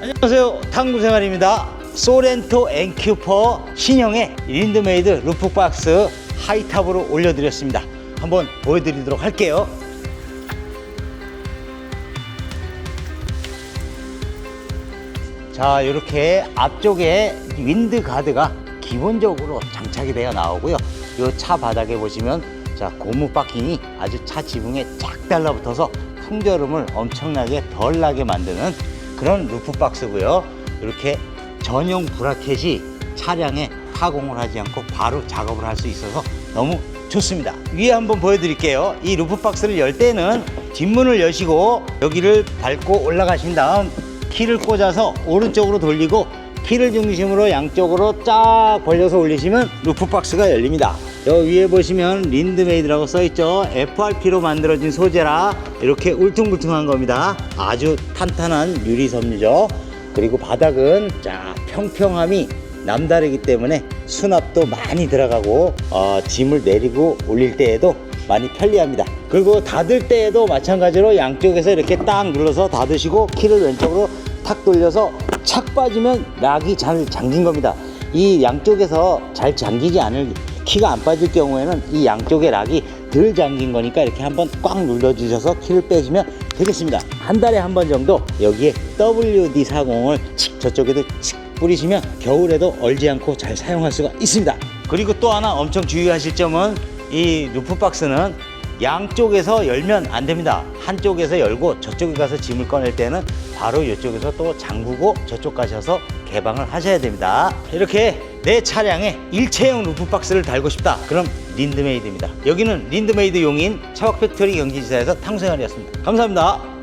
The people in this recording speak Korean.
안녕하세요. 탐구생활입니다. 소렌토 엔큐퍼 신형의 린드메이드 루프박스 하이탑으로 올려드렸습니다. 한번 보여드리도록 할게요. 자 이렇게 앞쪽에 윈드 가드가 기본적으로 장착이 되어 나오고요. 이 차 바닥에 보시면 자 고무 바킹이 아주 차 지붕에 쫙 달라붙어서 풍절음을 엄청나게 덜 나게 만드는 그런 루프 박스고요 이렇게 전용 브라켓이 차량에 타공을 하지 않고 바로 작업을 할 수 있어서 너무 좋습니다 위에 한번 보여드릴게요 이 루프 박스를 열 때는 뒷문을 여시고 여기를 밟고 올라가신 다음 키를 꽂아서 오른쪽으로 돌리고 키를 중심으로 양쪽으로 쫙 벌려서 올리시면 루프 박스가 열립니다. 저 위에 보시면 린드메이드라고 써있죠. FRP로 만들어진 소재라 이렇게 울퉁불퉁한 겁니다. 아주 탄탄한 유리 섬유죠. 그리고 바닥은 자 평평함이 남다르기 때문에 수납도 많이 들어가고 어, 짐을 내리고 올릴 때에도 많이 편리합니다. 그리고 닫을 때에도 마찬가지로 양쪽에서 이렇게 딱 눌러서 닫으시고 키를 왼쪽으로 탁 돌려서 착 빠지면 락이 잘 잠긴 겁니다. 이 양쪽에서 잘 잠기지 않을 키가 안 빠질 경우에는 이 양쪽의 락이 덜 잠긴 거니까 이렇게 한번 꽉 눌러주셔서 키를 빼시면 되겠습니다. 한 달에 한 번 정도 여기에 WD40을 저쪽에도 칙 뿌리시면 겨울에도 얼지 않고 잘 사용할 수가 있습니다. 그리고 또 하나 엄청 주의하실 점은 이 루프 박스는 양쪽에서 열면 안 됩니다. 한쪽에서 열고 저쪽에 가서 짐을 꺼낼 때는 바로 이쪽에서 또 잠그고 저쪽 가셔서 개방을 하셔야 됩니다. 이렇게 내 차량에 일체형 루프 박스를 달고 싶다. 그럼 린드메이드입니다. 여기는 린드메이드 용인 차박 팩토리 경기지사에서 탕수생활이었습니다. 감사합니다.